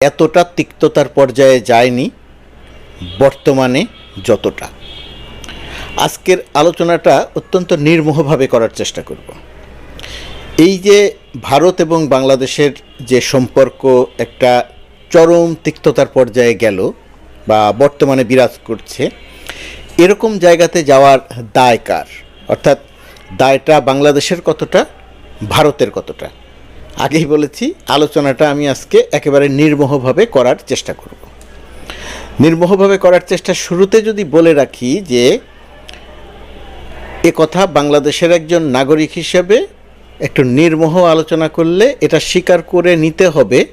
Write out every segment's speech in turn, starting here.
এতটা তিক্ততার পর্যায়ে যায়নি বর্তমানে যতটা। আজকের আলোচনাটা অত্যন্ত নির্মোহভাবে করার চেষ্টা করব। এই যে ভারত এবং বাংলাদেশের যে সম্পর্ক একটা চরম তিক্ততার পর্যায়ে গেল বা বর্তমানে বিরাজ করছে, এরকম জায়গাতে যাওয়ার দায় কার? অর্থাৎ দায়টা বাংলাদেশের কতটা, ভারতের কতটা? আগেই বলেছি, আলোচনাটা আমি আজকে একেবারে নির্মোহভাবে করার চেষ্টা করব। নির্মোহভাবে করার চেষ্টা শুরুতে যদি বলে রাখি যে, এ কথা বাংলাদেশের একজন নাগরিক হিসেবে একটু নির্মোহ আলোচনা করলে এটা স্বীকার করে নিতে হবে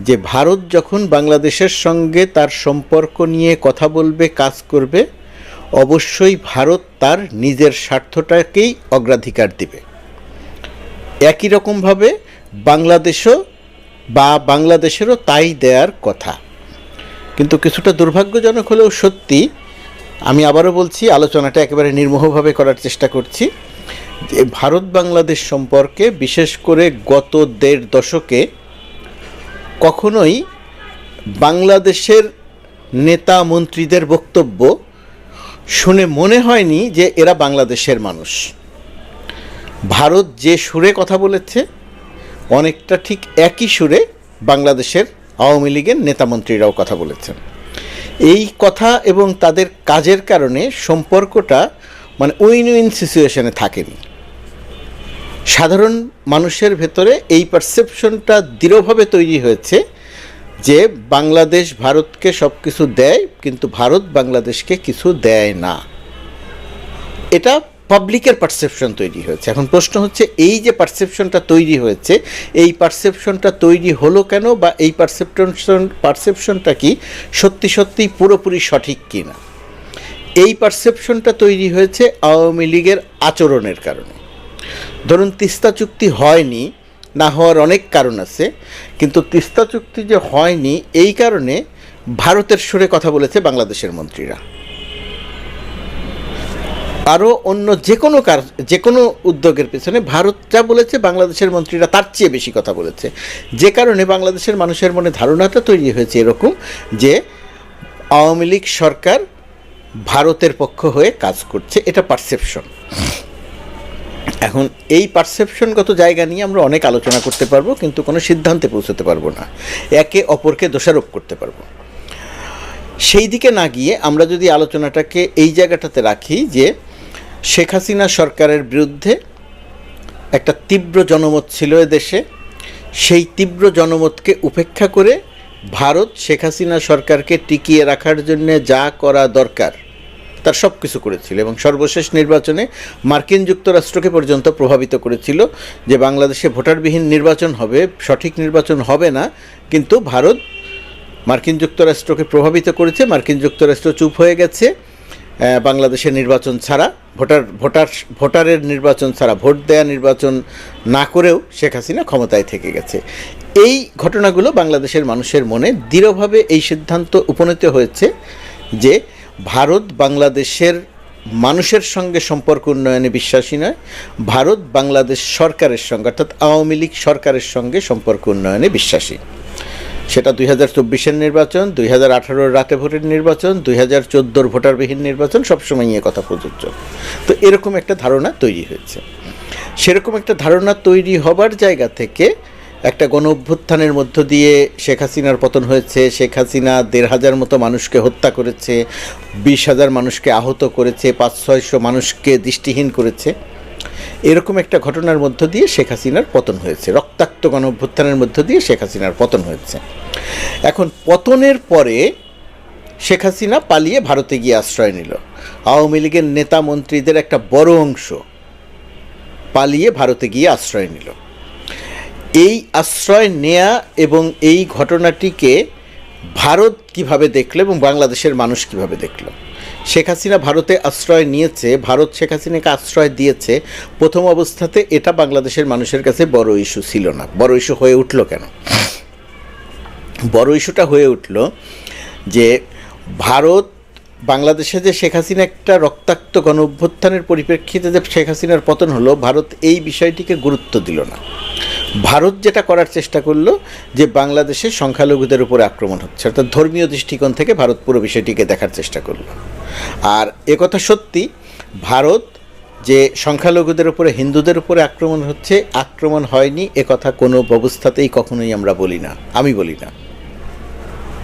যে, ভারত যখন বাংলাদেশের সঙ্গে তার সম্পর্ক নিয়ে কথা বলবে, কাজ করবে, অবশ্যই ভারত তার নিজের স্বার্থটাকেই অগ্রাধিকার দিবে। একই রকমভাবে বাংলাদেশও বা বাংলাদেশেরও তাই দেওয়ার কথা। কিন্তু কিছুটা দুর্ভাগ্যজনক হলেও সত্যি আমি আবারও বলছি, আলোচনাটা একেবারে নির্মোহভাবে করার চেষ্টা করছি যে ভারত বাংলাদেশ সম্পর্কে বিশেষ করে গত দেড় দশকে কখনোই বাংলাদেশের নেতা মন্ত্রীদের বক্তব্য শুনে মনে হয়নি যে এরা বাংলাদেশের মানুষ। ভারত যে সুরে কথা বলেছে অনেকটা ঠিক একই সুরে বাংলাদেশের আওয়ামী লীগের নেতামন্ত্রীরাও কথা বলেছেন। এই কথা এবং তাদের কাজের কারণে সম্পর্কটা মানে উইন উইন সিচুয়েশনে থাকেনি। সাধারণ মানুষের ভেতরে এই পারসেপশনটা দৃঢ়ভাবে তৈরি হয়েছে যে বাংলাদেশ ভারতকে সব কিছু দেয়, কিন্তু ভারত বাংলাদেশকে কিছু দেয় না। এটা পাবলিকের পারসেপশন তৈরি হয়েছে। এখন প্রশ্ন হচ্ছে, এই যে পারসেপশনটা তৈরি হয়েছে, এই পারসেপশনটা তৈরি হলো কেন বা এই পারসেপশন পারসেপশনটা কি সত্যি সত্যিই পুরোপুরি সঠিক কি না এই পারসেপশনটা তৈরি হয়েছে আওয়ামী লীগের আচরণের কারণে। ধরুন, তিস্তা চুক্তি হয়নি, না হওয়ার অনেক কারণ আছে, কিন্তু তিস্তা চুক্তি যে হয়নি, এই কারণে ভারতের সুরে কথা বলেছে বাংলাদেশের মন্ত্রীরা। আরও অন্য যে কোনো কার, যে কোনো উদ্যোগের পেছনে ভারত যা বলেছে, বাংলাদেশের মন্ত্রীরা তার চেয়ে বেশি কথা বলেছে। যে কারণে বাংলাদেশের মানুষের মনে ধারণাটা তৈরি হয়েছে এরকম যে আওয়ামী লীগ সরকার ভারতের পক্ষ হয়ে কাজ করছে, এটা পারসেপশন এখন এই পারসেপশনগত জায়গা নিয়ে আমরা অনেক আলোচনা করতে পারব, কিন্তু কোনো সিদ্ধান্তে পৌঁছতে পারব না। একে অপরকে দোষারোপ করতে পারব। সেই দিকে না গিয়ে আমরা যদি আলোচনাটাকে এই জায়গাটাতে রাখি যে শেখ হাসিনা সরকারের বিরুদ্ধে একটা তীব্র জনমত ছিল দেশে সেই তীব্র জনমতকে উপেক্ষা করে ভারত শেখ হাসিনা সরকারকে টিকিয়ে রাখার জন্য যা করা দরকার, তার সব কিছু করেছিল এবং সর্বশেষ নির্বাচনে মার্কিন যুক্তরাষ্ট্রকে পর্যন্ত প্রভাবিত করেছিল যে বাংলাদেশে ভোটারবিহীন নির্বাচন হবে, সঠিক নির্বাচন হবে না, কিন্তু ভারত মার্কিন যুক্তরাষ্ট্রকে প্রভাবিত করেছে। মার্কিন যুক্তরাষ্ট্র চুপ হয়ে গেছে। বাংলাদেশের নির্বাচন ছাড়া, ভোটার ভোটার, ভোটারের নির্বাচন ছাড়া, ভোট দেয়া নির্বাচন না করেও শেখ হাসিনা ক্ষমতায় থেকে গেছে। এই ঘটনাগুলো বাংলাদেশের মানুষের মনে দৃঢ়ভাবে এই সিদ্ধান্ত উপনীত হয়েছে যে ভারত বাংলাদেশের মানুষের সঙ্গে সম্পর্ক উন্নয়নে বিশ্বাসী নয়, ভারত বাংলাদেশ সরকারের সঙ্গে, অর্থাৎ আওয়ামী লীগ সরকারের সঙ্গে সম্পর্ক উন্নয়নে বিশ্বাসী। সেটা দুই হাজার চব্বিশের নির্বাচন, দুই হাজার আঠারোর রাতে ভোটের নির্বাচন, দুই হাজার চোদ্দোর ভোটারবিহীন নির্বাচন, সবসময় নিয়ে কথা প্রযোজ্য। তো এরকম একটা ধারণা তৈরি হয়েছে। সেরকম একটা ধারণা তৈরি হবার জায়গা থেকে একটা গণ অভ্যুত্থানের মধ্য দিয়ে শেখ হাসিনার পতন হয়েছে, শেখ হাসিনা দেড় হাজার মতো মানুষকে হত্যা করেছে, বিশ হাজার মানুষকে আহত করেছে, পাঁচ ছয়শো মানুষকে দৃষ্টিহীন করেছে। এরকম একটা ঘটনার মধ্য দিয়ে শেখ হাসিনার পতন হয়েছে। রক্তাক্ত গণ অভ্যুত্থানের মধ্য দিয়ে শেখ হাসিনার পতন হয়েছে। এখন পতনের পরে শেখ হাসিনা পালিয়ে ভারতে গিয়ে আশ্রয় নিল। আওয়ামী লীগের নেতা মন্ত্রীদের একটা বড় অংশ পালিয়ে ভারতে গিয়ে আশ্রয় নিল। এই আশ্রয় নেয়া এবং এই ঘটনাটিকে ভারত কীভাবে দেখল এবং বাংলাদেশের মানুষ কীভাবে দেখল? শেখ হাসিনা ভারতে আশ্রয় নিয়েছে, ভারত শেখ হাসিনাকে আশ্রয় দিয়েছে। প্রথম অবস্থাতে এটা বাংলাদেশের মানুষের কাছে বড় ইস্যু ছিল না। বড় ইস্যু হয়ে উঠল কেন? বড় ইস্যুটা হয়ে উঠল যে ভারত বাংলাদেশে যে শেখ হাসিনা একটা রক্তাক্ত গণ অভ্যুত্থানের পরিপ্রেক্ষিতে যে শেখ হাসিনার পতন হলো, ভারত এই বিষয়টিকে গুরুত্ব দিল না। ভারত যেটা করার চেষ্টা করল, যে বাংলাদেশে সংখ্যালঘুদের উপরে আক্রমণ হচ্ছে, অর্থাৎ ধর্মীয় দৃষ্টিকোণ থেকে ভারত পুরো বিষয়টিকে দেখার চেষ্টা করল। আর একথা সত্যি, ভারত যে সংখ্যালঘুদের উপরে, হিন্দুদের উপরে আক্রমণ হচ্ছে, আক্রমণ হয়নি একথা কোনো ব্যবস্থাতেই কখনোই আমরা বলি না, আমি বলি না।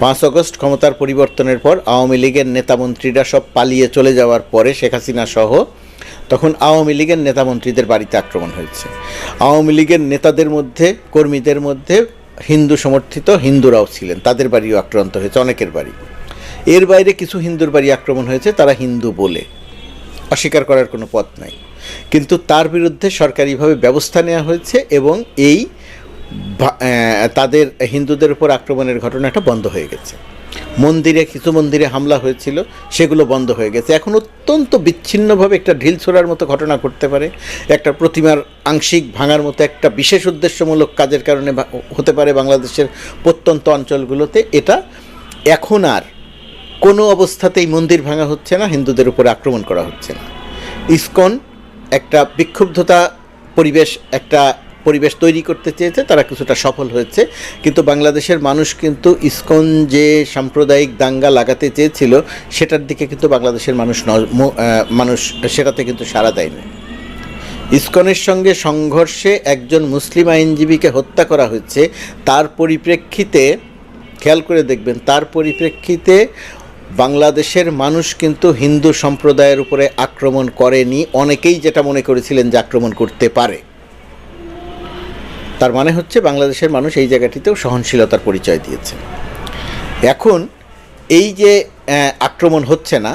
পাঁচ আগস্ট ক্ষমতার পরিবর্তনের পর আওয়ামী লীগের নেতামন্ত্রীরা সব পালিয়ে চলে যাওয়ার পরে শেখ হাসিনা সহ তখন আওয়ামী লীগের নেতামন্ত্রীদের বাড়িতে আক্রমণ হয়েছে। আওয়ামী লীগের নেতাদের মধ্যে, কর্মীদের মধ্যে হিন্দু সমর্থিত হিন্দুরাও ছিলেন। তাদের বাড়িও আক্রান্ত হয়েছে, অনেকের বাড়ি। এর বাইরে কিছু হিন্দুর বাড়ি আক্রমণ হয়েছে, তারা হিন্দু বলে। অস্বীকার করার কোনো পথ নাই। কিন্তু তার বিরুদ্ধে সরকারিভাবে ব্যবস্থা নেওয়া হয়েছে এবং এই তাদের হিন্দুদের উপর আক্রমণের ঘটনাটা বন্ধ হয়ে গেছে। মন্দিরে কিছু মন্দিরে হামলা হয়েছিল, সেগুলো বন্ধ হয়ে গেছে। এখন অত্যন্ত বিচ্ছিন্নভাবে একটা ঢিল ছোড়ার মতো ঘটনা ঘটতে পারে। একটা প্রতিমার আংশিক ভাঙার মতো একটা বিশেষ উদ্দেশ্যমূলক কাজের কারণে হতে পারে বাংলাদেশের প্রত্যন্ত অঞ্চলগুলোতে। এটা এখন আর কোনো অবস্থাতেই মন্দির ভাঙা হচ্ছে না, হিন্দুদের উপর আক্রমণ করা হচ্ছে না। ইসকন একটা বিক্ষুব্ধতা পরিবেশ, একটা পরিবেশ তৈরি করতে চেয়েছে, তারা কিছুটা সফল হয়েছে। কিন্তু বাংলাদেশের মানুষ কিন্তু ইসকন যে সাম্প্রদায়িক দাঙ্গা লাগাতে চেয়েছিল, সেটার দিকে কিন্তু বাংলাদেশের মানুষ মানুষ সেটাতে কিন্তু সাড়া দেয়নি। ইসকনের সঙ্গে সংঘর্ষে একজন মুসলিম আইনজীবীকে হত্যা করা হয়েছে, তার পরিপ্রেক্ষিতে, খেয়াল করে দেখবেন, তার পরিপ্রেক্ষিতে বাংলাদেশের মানুষ কিন্তু হিন্দু সম্প্রদায়ের উপরে আক্রমণ করেনি। অনেকেই যেটা মনে করেছিলেন যে আক্রমণ করতে পারে। তার মানে হচ্ছে বাংলাদেশের মানুষ এই জায়গাটিতেও সহনশীলতার পরিচয় দিয়েছে। এখন এই যে আক্রমণ হচ্ছে না,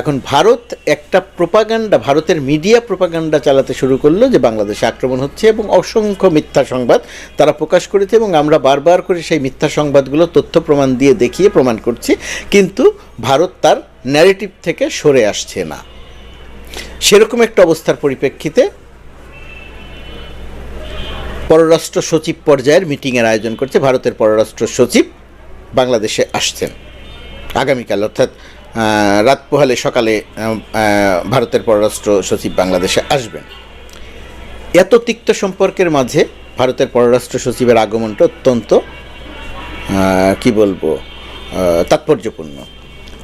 এখন ভারত একটা প্রোপাগান্ডা, ভারতের মিডিয়া প্রোপাগান্ডা চালাতে শুরু করল যে বাংলাদেশে আক্রমণ হচ্ছে এবং অসংখ্য মিথ্যা সংবাদ তারা প্রকাশ করেছে এবং আমরা বারবার করে সেই মিথ্যা সংবাদগুলো তথ্য প্রমাণ দিয়ে দেখিয়ে প্রমাণ করছি, কিন্তু ভারত তার ন্যারেটিভ থেকে সরে আসছে না। সেরকম একটা অবস্থার পরিপ্রেক্ষিতে পররাষ্ট্র সচিব পর্যায়ের মিটিংয়ের আয়োজন করছে, ভারতের পররাষ্ট্র সচিব বাংলাদেশে আসছেন। আগামীকাল, অর্থাৎ রাত পোহালে সকালে ভারতের পররাষ্ট্র সচিব বাংলাদেশে আসবেন। এত তিক্ত সম্পর্কের মাঝে ভারতের পররাষ্ট্র সচিবের আগমনটা অত্যন্ত কি বলব তাৎপর্যপূর্ণ।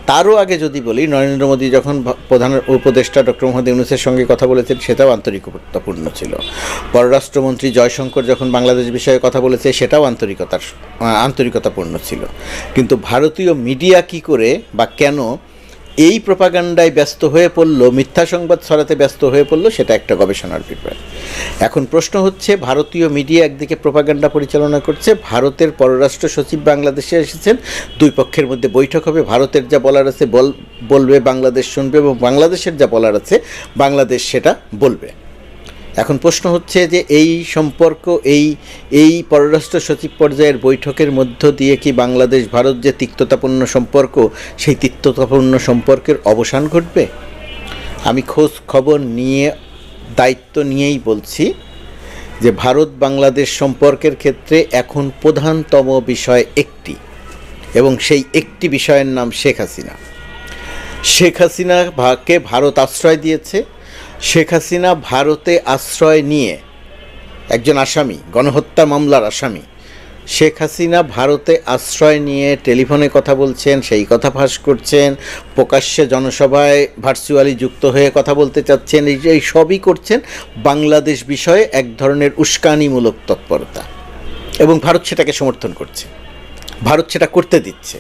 তারও আগে যদি বলি, নরেন্দ্র মোদী যখন প্রধান উপদেষ্টা ডক্টর মোহাম্মদ ইউনুসের সঙ্গে কথা বলেছেন, সেটাও আন্তরিকতাপূর্ণ ছিল। পররাষ্ট্রমন্ত্রী জয়শঙ্কর যখন বাংলাদেশ বিষয়ে কথা বলেছে, সেটাও আন্তরিকতার আন্তরিকতাপূর্ণ ছিল। কিন্তু ভারতীয় মিডিয়া কি করে বা কেন এই প্রপাগান্ডায় ব্যস্ত হয়ে পড়ল, মিথ্যা সংবাদ ছড়াতে ব্যস্ত হয়ে পড়ল, সেটা একটা গবেষণার বিষয়। এখন প্রশ্ন হচ্ছে, ভারতীয় মিডিয়া একদিকে প্রপাগান্ডা পরিচালনা করছে, ভারতের পররাষ্ট্র সচিব বাংলাদেশে এসেছেন, দুই পক্ষের মধ্যে বৈঠক হবে, ভারতের যা বলার আছে বল, বলবে, বাংলাদেশ শুনবে এবং বাংলাদেশের যা বলার আছে, বাংলাদেশ সেটা বলবে। এখন প্রশ্ন হচ্ছে যে এই সম্পর্ক, এই এই পররাষ্ট্র সচিব পর্যায়ের বৈঠকের মধ্য দিয়ে কি বাংলাদেশ, ভারত যে তিক্ততাপূর্ণ সম্পর্ক, সেই তিক্ততাপূর্ণ সম্পর্কের অবসান ঘটবে? আমি খোঁজ খবর নিয়ে, দায়িত্ব নিয়েই বলছি যে ভারত, বাংলাদেশ সম্পর্কের ক্ষেত্রে এখন প্রধানতম বিষয় একটি এবং সেই একটি বিষয়ের নাম শেখ হাসিনা। শেখ হাসিনা ভাকে ভারত আশ্রয় দিয়েছে। শেখ হাসিনা ভারতে আশ্রয় নিয়ে একজন আসামি, গণহত্যা মামলার আসামি। শেখ হাসিনা ভারতে আশ্রয় নিয়ে টেলিফোনে কথা বলছেন, সেই কথা ফাঁস করছেন, প্রকাশ্যে জনসভায় ভার্চুয়ালি যুক্ত হয়ে কথা বলতে চাচ্ছেন, এই এই সবই করছেন বাংলাদেশ বিষয়ে এক ধরনের উস্কানিমূলক তৎপরতা। এবং ভারত সেটাকে সমর্থন করছে। ভারত সেটা করতে দিচ্ছে।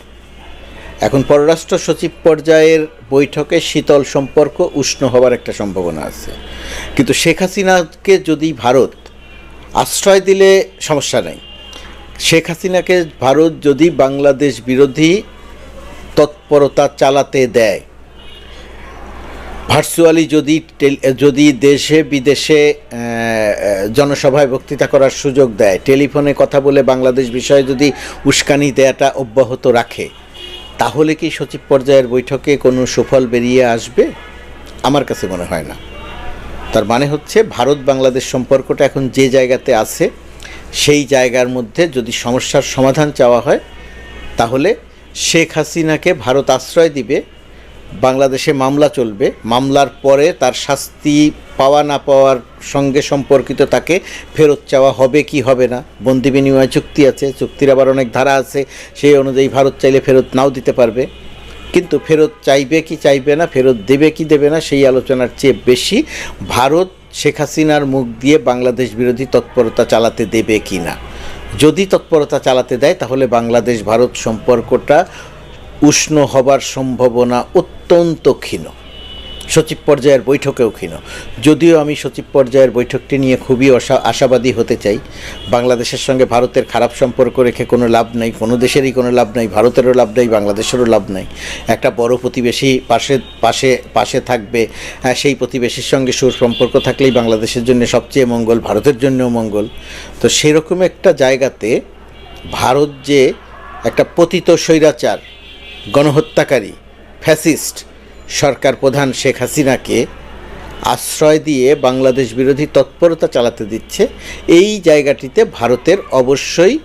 এখন পররাষ্ট্র সচিব পর্যায়ের বৈঠকে শীতল সম্পর্ক উষ্ণ হওয়ার একটা সম্ভাবনা আছে। কিন্তু শেখ হাসিনাকে যদি ভারত আশ্রয় দিলে সমস্যা নেই। শেখ হাসিনাকে ভারত যদি বাংলাদেশ বিরোধী তৎপরতা চালাতে দেয়, ভার্চুয়ালি যদি যদি দেশে, বিদেশে জনসভায় বক্তৃতা করার সুযোগ দেয়, টেলিফোনে কথা বলে বাংলাদেশ বিষয়ে যদি উস্কানি দেয়াটা অব্যাহত রাখে তাহলে কি সচিব পর্যায়ের বৈঠকে কোনো সুফল বেরিয়ে আসবে? আমার কাছে মনে হয় না। তার মানে হচ্ছে ভারত বাংলাদেশ সম্পর্কটা এখন যে জায়গাতে আছে, সেই জায়গার মধ্যে যদি সমস্যার সমাধান চাওয়া হয়, তাহলে শেখ হাসিনাকে ভারত আশ্রয় দিবে, বাংলাদেশে মামলা চলবে, মামলার পরে তার শাস্তি পাওয়া না পাওয়ার সঙ্গে সম্পর্কিত তাকে ফেরত চাওয়া হবে কি হবে না? বন্দি বিনিময় চুক্তি আছে, চুক্তির আবার অনেক ধারা আছে, সেই অনুযায়ী ভারত চাইলে ফেরত নাও দিতে পারবে। কিন্তু ফেরত চাইবে কি চাইবে না, ফেরত দেবে কি দেবে না, সেই আলোচনার চেয়ে বেশি ভারত শেখ হাসিনার মুখ দিয়ে বাংলাদেশ বিরোধী তৎপরতা চালাতে দেবে কি না? যদি তৎপরতা চালাতে দেয়, তাহলে বাংলাদেশ ভারত সম্পর্কটা উষ্ণ হবার সম্ভাবনা অত্যন্ত ক্ষীণ। সচিব পর্যায়ের বৈঠকেও ক্ষীণ। যদিও আমি সচিব পর্যায়ের বৈঠকটি নিয়ে খুবই আশা আশাবাদী হতে চাই। বাংলাদেশের সঙ্গে ভারতের খারাপ সম্পর্ক রেখে কোনো লাভ নাই, কোনো দেশেরই কোনো লাভ নাই, ভারতেরও লাভ নাই, বাংলাদেশেরও লাভ নাই। একটা বড় প্রতিবেশী পাশে পাশে পাশে থাকবে সেই প্রতিবেশীর সঙ্গে সুসম্পর্ক থাকলেই বাংলাদেশের জন্য সবচেয়ে মঙ্গল, ভারতের জন্যও মঙ্গল। তো সেরকম একটা জায়গাতে ভারত যে একটা পতিত স্বৈরাচার, গণহত্যাকারী, ফ্যাসিস্ট সরকার প্রধান শেখ হাসিনাকে আশ্রয় দিয়ে বাংলাদেশ বিরোধী তৎপরতা চালাতে দিচ্ছে, এই জায়গাটিতে ভারতের অবশ্যই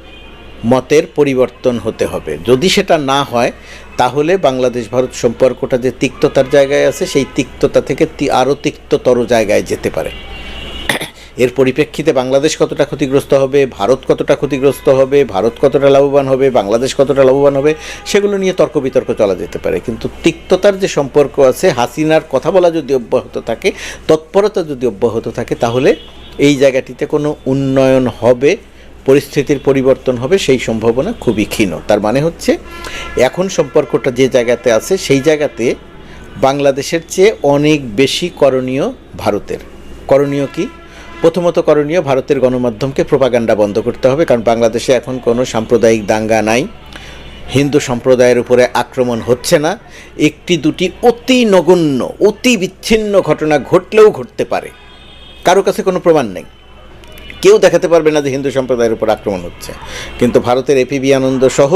মতের পরিবর্তন হতে হবে। যদি সেটা না হয়, তাহলে বাংলাদেশ ভারত সম্পর্কটা যে তিক্ততার জায়গায় আছে, সেই তিক্ততা থেকে আরও তিক্ততর জায়গায় যেতে পারে। এর পরিপ্রেক্ষিতে বাংলাদেশ কতটা ক্ষতিগ্রস্ত হবে, ভারত কতটা ক্ষতিগ্রস্ত হবে, ভারত কতটা লাভবান হবে, বাংলাদেশ কতটা লাভবান হবে, সেগুলো নিয়ে তর্ক বিতর্ক চলা যেতে পারে। কিন্তু তিক্ততার যে সম্পর্ক আছে, হাসিনার কথা বলা যদি অব্যাহত থাকে, তৎপরতা যদি অব্যাহত থাকে, তাহলে এই জায়গাটিতে কোনো উন্নয়ন হবে, পরিস্থিতির পরিবর্তন হবে, সেই সম্ভাবনা খুবই ক্ষীণ। তার মানে হচ্ছে, এখন সম্পর্কটা যে জায়গাতে আছে, সেই জায়গাতে বাংলাদেশের চেয়ে অনেক বেশি করণীয় ভারতের। করণীয় কি? প্রথমত করণীয় ভারতের গণমাধ্যমকে প্রোপাগান্ডা বন্ধ করতে হবে, কারণ বাংলাদেশে এখন কোনো সাম্প্রদায়িক দাঙ্গা নাই। হিন্দু সম্প্রদায়ের উপরে আক্রমণ হচ্ছে না। একটি দুটি অতি নগণ্য, অতি বিচ্ছিন্ন ঘটনা ঘটলেও ঘটতে পারে। কারও কাছে কোনো প্রমাণ নেই। কেউ দেখাতে পারবে না যে হিন্দু সম্প্রদায়ের উপর আক্রমণ হচ্ছে। কিন্তু ভারতের এপিবি আনন্দ সহ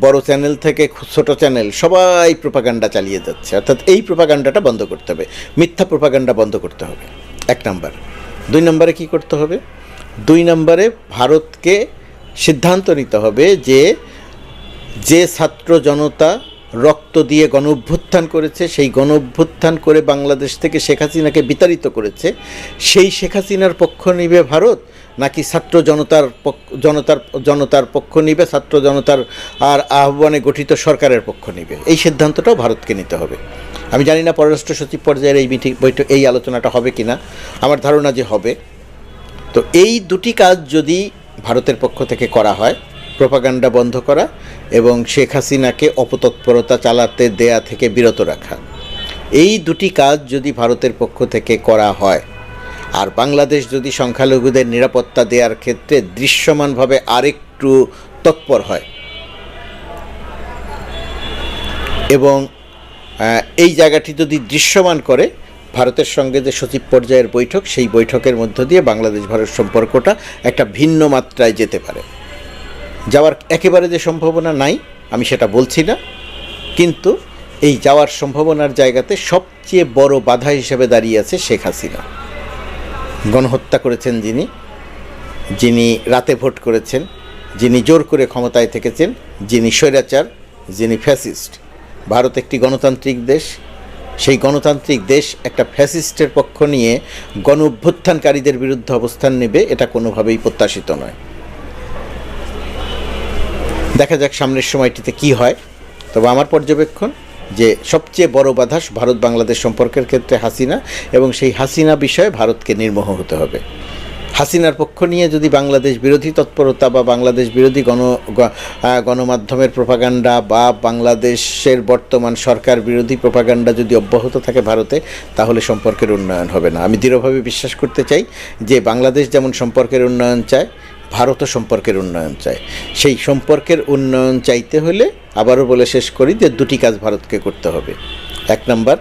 বড় চ্যানেল থেকে ছোট চ্যানেল সবাই প্রোপাগান্ডা চালিয়ে যাচ্ছে। অর্থাৎ এই প্রোপাগান্ডাটা বন্ধ করতে হবে। মিথ্যা প্রোপাগান্ডা বন্ধ করতে হবে। এক নাম্বার। দুই নম্বরে কি করতে হবে? দুই নম্বরে ভারতকে সিদ্ধান্ত নিতে হবে যে যে ছাত্র জনতা রক্ত দিয়ে গণ অভ্যুত্থান করেছে, সেই গণ অভ্যুত্থান করে বাংলাদেশ থেকে শেখ হাসিনাকে বিতাড়িত করেছে, সেই শেখ হাসিনার পক্ষ নিবে ভারত। নাকি ছাত্র জনতার জনতার জনতার পক্ষ নিবে, ছাত্র জনতার আর আহ্বানে গঠিত সরকারের পক্ষ নিবে? এই সিদ্ধান্তটাও ভারতকে নিতে হবে। আমি জানি না পররাষ্ট্র সচিব পর্যায়ের এই মিটিং বৈঠক এই আলোচনাটা হবে কি না আমার ধারণা যে হবে। তো এই দুটি কাজ যদি ভারতের পক্ষ থেকে করা হয়, প্রোপাগান্ডা বন্ধ করা এবং শেখ হাসিনাকে অপতৎপরতা চালাতে দেয়া থেকে বিরত রাখা, এই দুটি কাজ যদি ভারতের পক্ষ থেকে করা হয় আর বাংলাদেশ যদি সংখ্যালঘুদের নিরাপত্তা দেওয়ার ক্ষেত্রে দৃশ্যমানভাবে আরেকটু তৎপর হয়। এবং এই জায়গাটি যদি দৃশ্যমান করে, ভারতের সঙ্গে যে সচিব পর্যায়ের বৈঠক, সেই বৈঠকের মধ্য দিয়ে বাংলাদেশ ভারত সম্পর্কটা একটা ভিন্ন মাত্রায় যেতে পারে। যাওয়ার একেবারে যে সম্ভাবনা নাই, আমি সেটা বলছি না। কিন্তু এই যাওয়ার সম্ভাবনার জায়গাতে সবচেয়ে বড় বাধা হিসেবে দাঁড়িয়ে আছে শেখ হাসিনা। গণহত্যা করেছেন যিনি যিনি রাতে ভোট করেছেন, যিনি জোর করে ক্ষমতায় থেকেছেন, যিনি স্বৈরাচার, যিনি ফ্যাসিস্ট। ভারত একটি গণতান্ত্রিক দেশ। সেই গণতান্ত্রিক দেশ একটা ফ্যাসিস্টের পক্ষ নিয়ে গণ অভ্যুত্থানকারীদের বিরুদ্ধে অবস্থান নেবে, এটা কোনোভাবেই প্রত্যাশিত নয়। দেখা যাক সামনের সময়টিতে কি হয়। তবে আমার পর্যবেক্ষণ যে সবচেয়ে বড় বাধা ভারত বাংলাদেশ সম্পর্কের ক্ষেত্রে হাসিনা এবং সেই হাসিনা বিষয়ে ভারতকে নির্মোহ হতে হবে। হাসিনার পক্ষ নিয়ে যদি বাংলাদেশ বিরোধী তৎপরতা বা বাংলাদেশ বিরোধী গণ গণমাধ্যমের প্রপাগান্ডা বা বাংলাদেশের বর্তমান সরকার বিরোধী প্রপাগান্ডা যদি অব্যাহত থাকে ভারতে, তাহলে সম্পর্কের উন্নয়ন হবে না। আমি দৃঢ়ভাবে বিশ্বাস করতে চাই যে বাংলাদেশ যেমন সম্পর্কের উন্নয়ন চায় ভারতও সম্পর্কের উন্নয়ন চায়। সেই সম্পর্কের উন্নয়ন চাইতে হলে আবারও বলে শেষ করি যে দুটি কাজ ভারতকে করতে হবে। এক নাম্বার,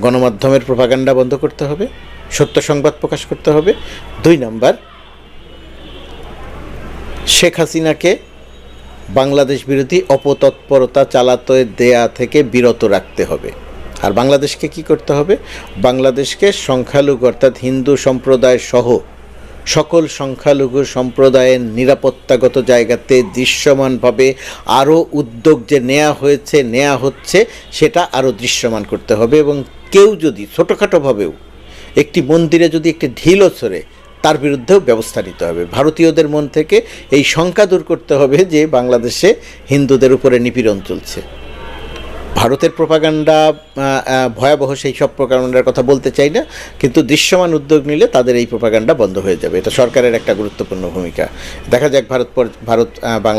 গণমাধ্যমের প্রপাগান্ডা বন্ধ করতে হবে, সত্য সংবাদ প্রকাশ করতে হবে। দুই নাম্বার, শেখ হাসিনাকে বাংলাদেশ বিরোধী অপতৎপরতা চালাতে দেয়া থেকে বিরত রাখতে হবে। আর বাংলাদেশকে কি করতে হবে? বাংলাদেশকে সংখ্যালঘু অর্থাৎ হিন্দু সম্প্রদায় সহ সকল সংখ্যালঘু সম্প্রদায়ের নিরাপত্তাগত জায়গাতে দৃশ্যমানভাবে আরও উদ্যোগ যে নেওয়া হয়েছে নেওয়া হচ্ছে, সেটা আরও দৃশ্যমান করতে হবে এবং কেউ যদি ছোটোখাটোভাবেও একটি মন্দিরে যদি একটি ঢিলও ছড়ে তার বিরুদ্ধেও ব্যবস্থা নিতে হবে। ভারতীয়দের মন থেকে এই শঙ্কা দূর করতে হবে যে বাংলাদেশে হিন্দুদের উপরে নিপীড়ন চলছে। ভারতের প্রপাগান্ডা ভয়াবহ সেই সব প্রপাগান্ডার কথা বলতে চাই না, কিন্তু দৃশ্যমান উদ্যোগ নিলে তাদের এই প্রপাগান্ডা বন্ধ হয়ে যাবে। এটা সরকারের একটা গুরুত্বপূর্ণ ভূমিকা। দেখা যাক ভারত ভারত বাংলাদেশ